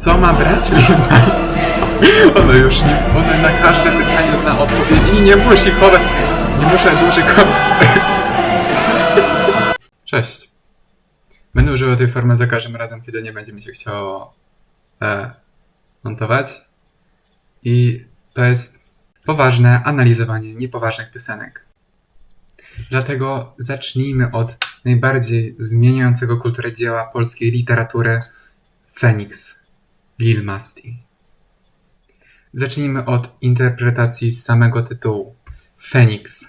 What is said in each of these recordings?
Co ma brać Lil Nas? Ona już nie, ona na każde pytanie zna odpowiedzi i nie musi chować, nie muszę dłużej chować. Cześć. Będę używał tej formy za każdym razem, kiedy nie będzie mi się chciało e, montować. I to jest poważne analizowanie niepoważnych piosenek. Dlatego zacznijmy od najbardziej zmieniającego kulturę dzieła polskiej literatury Phoenix, Lil Masti. Zacznijmy od interpretacji samego tytułu. Phoenix.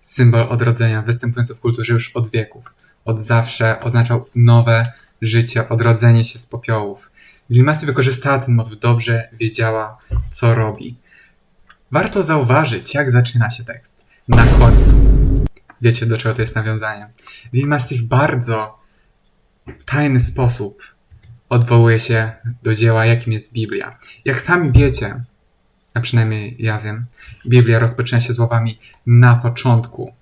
Symbol odrodzenia występujący w kulturze już od wieków. Od zawsze oznaczał nowe życie, odrodzenie się z popiołów. Lil Masti wykorzystała ten motyw dobrze, wiedziała, co robi. Warto zauważyć, jak zaczyna się tekst. Na końcu. Wiecie, do czego to jest nawiązanie. Lil Masti w bardzo tajny sposób odwołuje się do dzieła, jakim jest Biblia. Jak sami wiecie, a przynajmniej ja wiem, Biblia rozpoczyna się słowami na początku.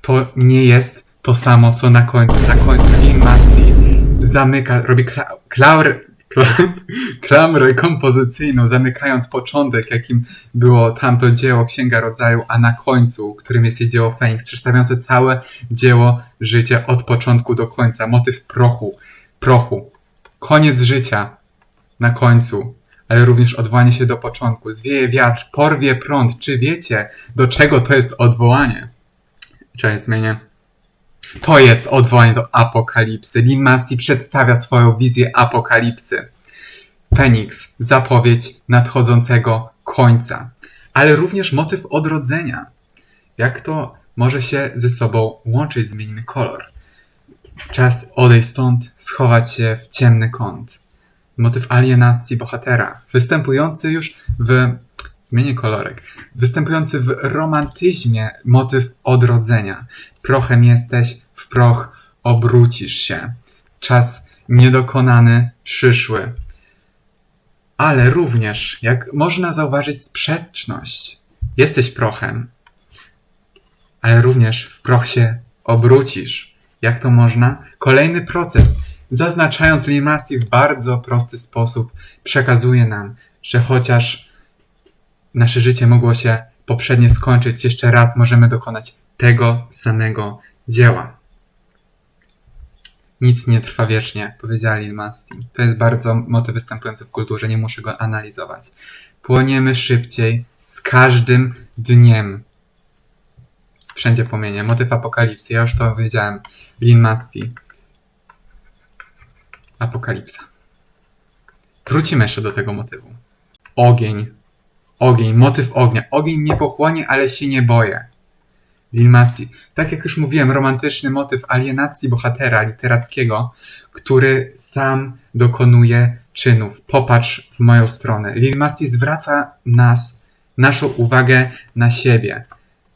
To nie jest to samo, co na końcu. Na końcu Lil Masti zamyka, robi kla, klaur, kla, klamrę kompozycyjną, zamykając początek, jakim było tamto dzieło Księga Rodzaju, a na końcu, którym jest jej dzieło Feniks, przedstawiające całe dzieło życia od początku do końca. Motyw prochu, prochu, koniec życia na końcu, ale również odwołanie się do początku. Zwieje wiatr, porwie prąd. Czy wiecie, do czego to jest odwołanie? Czekaj, zmienię. To jest odwołanie do apokalipsy. Lin Masti przedstawia swoją wizję apokalipsy. Feniks, zapowiedź nadchodzącego końca, ale również motyw odrodzenia. Jak to może się ze sobą łączyć? Zmienimy kolor. Czas odejść stąd, schować się w ciemny kąt. Motyw alienacji bohatera, występujący już w. Zmienię kolorek. Występujący w romantyzmie motyw odrodzenia. Prochem jesteś, w proch obrócisz się. Czas niedokonany, przyszły. Ale również, jak można zauważyć, sprzeczność. Jesteś prochem, ale również w proch się obrócisz. Jak to można? Kolejny proces. Zaznaczając Lil Masti w bardzo prosty sposób, przekazuje nam, że chociaż nasze życie mogło się poprzednio skończyć, jeszcze raz możemy dokonać tego samego dzieła. Nic nie trwa wiecznie, powiedziała Lil Masti. To jest bardzo motyw występujący w kulturze, nie muszę go analizować. Płoniemy szybciej z każdym dniem. Wszędzie płomienie. Motyw apokalipsy. Ja już to wiedziałem. Lin Masti. Apokalipsa. Wrócimy jeszcze do tego motywu. Ogień. Ogień. Motyw ognia. Ogień mnie pochłonie, ale się nie boję. Lil Masti. Tak jak już mówiłem, romantyczny motyw alienacji bohatera literackiego, który sam dokonuje czynów. Popatrz w moją stronę. Lil Masti zwraca nas, naszą uwagę na siebie.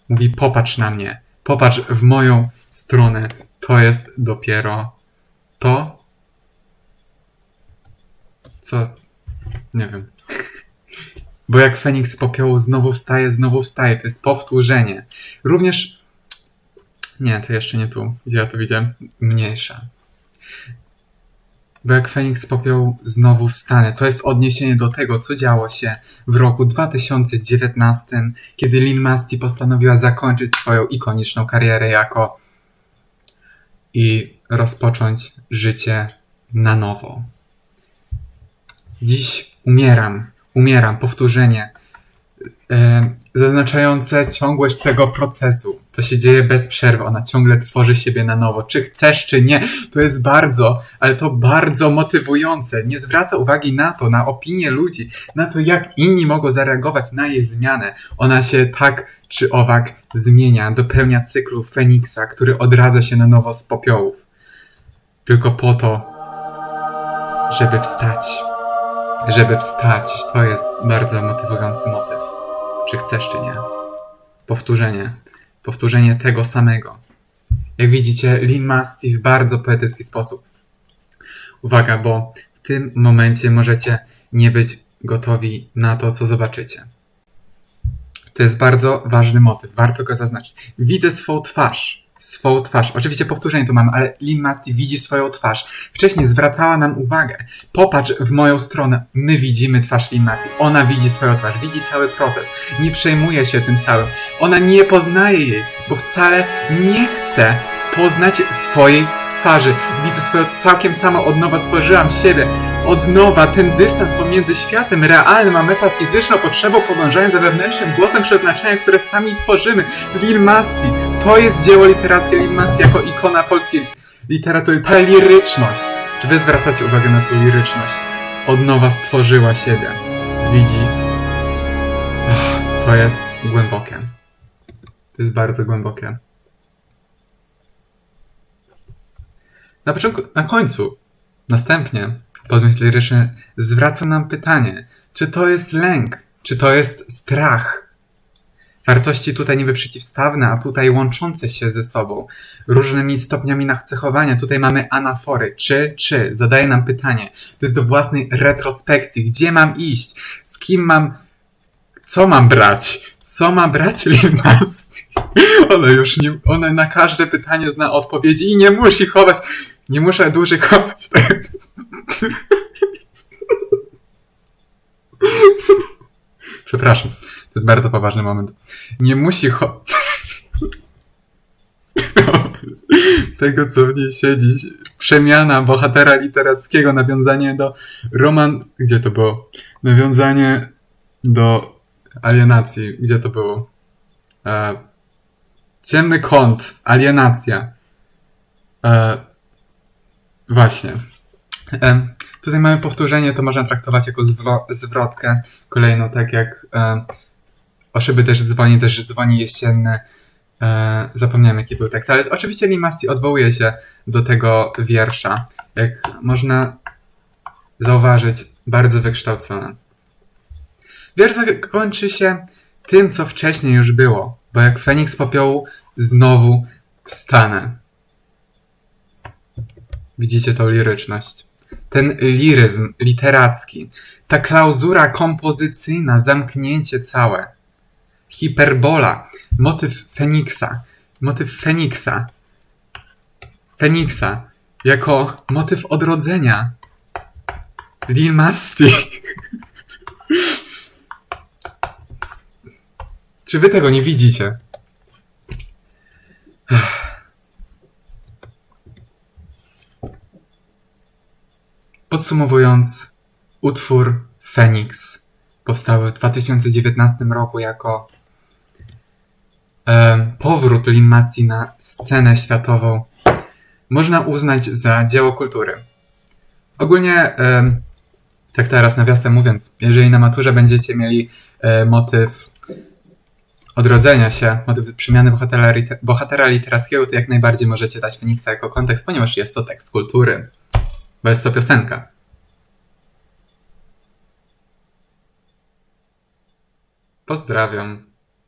Mówi popatrz na mnie. Popatrz w moją stronę. To jest dopiero to, co... Nie wiem. Bo jak Feniks z popiołu znowu wstaje, znowu wstaje. To jest powtórzenie. Również. Nie, to jeszcze nie tu, gdzie ja to widziałem. Mniejsza. Bo jak Feniks z popiołu znowu wstanie. To jest odniesienie do tego, co działo się w roku 2019, kiedy Lil Masti postanowiła zakończyć swoją ikoniczną karierę jako i rozpocząć życie na nowo. Dziś umieram, umieram, powtórzenie, zaznaczające ciągłość tego procesu. To się dzieje bez przerwy, ona ciągle tworzy siebie na nowo. Czy chcesz, czy nie, to jest bardzo, ale to bardzo motywujące. Nie zwraca uwagi na to, na opinię ludzi, na to, jak inni mogą zareagować na jej zmianę. Ona się tak czy owak zmienia, dopełnia cyklu Feniksa, który odradza się na nowo z popiołów. Tylko po to, żeby wstać żeby wstać, to jest bardzo motywujący motyw. Czy chcesz, czy nie. Powtórzenie. Powtórzenie tego samego. Jak widzicie, Lin Masti w bardzo poetycki sposób. Uwaga, bo w tym momencie możecie nie być gotowi na to, co zobaczycie. To jest bardzo ważny motyw, warto go zaznaczyć. Widzę swą twarz. Swą twarz. Oczywiście powtórzenie tu mam, ale Lin Masti widzi swoją twarz. Wcześniej zwracała nam uwagę. Popatrz w moją stronę. My widzimy twarz Lin Masti. Ona widzi swoją twarz, widzi cały proces. Nie przejmuje się tym całym. Ona nie poznaje jej, bo wcale nie chce poznać swojej twarzy. Widzę swoją całkiem samo od nowa stworzyłam siebie. Od nowa ten dystans pomiędzy światem realnym a metafizyczną potrzebą podążania za wewnętrznym głosem przeznaczenia, które sami tworzymy. Lil Masti. To jest dzieło literackie Lil Masti jako ikona polskiej literatury. Ta liryczność. Czy wy zwracacie uwagę na tą liryczność? Od nowa stworzyła siebie. Widzi? To jest głębokie. To jest bardzo głębokie. Na początku, na końcu, następnie, podmiot liryczny zwraca nam pytanie, czy to jest lęk, czy to jest strach. Wartości tutaj niby przeciwstawne, a tutaj łączące się ze sobą, różnymi stopniami nacechowania. Tutaj mamy anafory, czy, czy, zadaje nam pytanie. To jest do własnej retrospekcji, gdzie mam iść, z kim mam, co mam brać, co ma brać Lil Masti. Ona już nie, ona na każde pytanie zna odpowiedzi i nie musi chować, nie muszę dłużej chować. Przepraszam, to jest bardzo poważny moment. Nie musi cho... tego, co w niej siedzi. Przemiana bohatera literackiego, nawiązanie do roman... Gdzie to było? Nawiązanie do alienacji. Gdzie to było? E... Ciemny kąt. Alienacja. E... Właśnie. E... Tutaj mamy powtórzenie, to można traktować jako zwro- zwrotkę. Kolejno, tak jak e... o szyby też dzwoni, też dzwoni jesienny. E... Zapomniałem, jaki był tekst, ale oczywiście Limasti odwołuje się do tego wiersza. Jak można zauważyć, bardzo wykształcony. Wiersz kończy się tym, co wcześniej już było, bo jak Feniks popiołu znowu wstanę. Widzicie tą liryczność. Ten liryzm literacki, ta klauzura kompozycyjna, zamknięcie całe. Hiperbola, motyw Feniksa, motyw Feniksa. Feniksa jako motyw odrodzenia. Lil Masti. Czy wy tego nie widzicie? Podsumowując, utwór Phoenix powstały w 2019 roku jako powrót Lin Masi na scenę światową. Można uznać za dzieło kultury. Ogólnie, em, tak teraz nawiasem mówiąc, jeżeli na maturze będziecie mieli e, motyw odrodzenia się, motyw przemiany bohatera, bohatera literackiego, to jak najbardziej możecie dać Feniksa jako kontekst, ponieważ jest to tekst kultury, bo jest to piosenka. Pozdrawiam.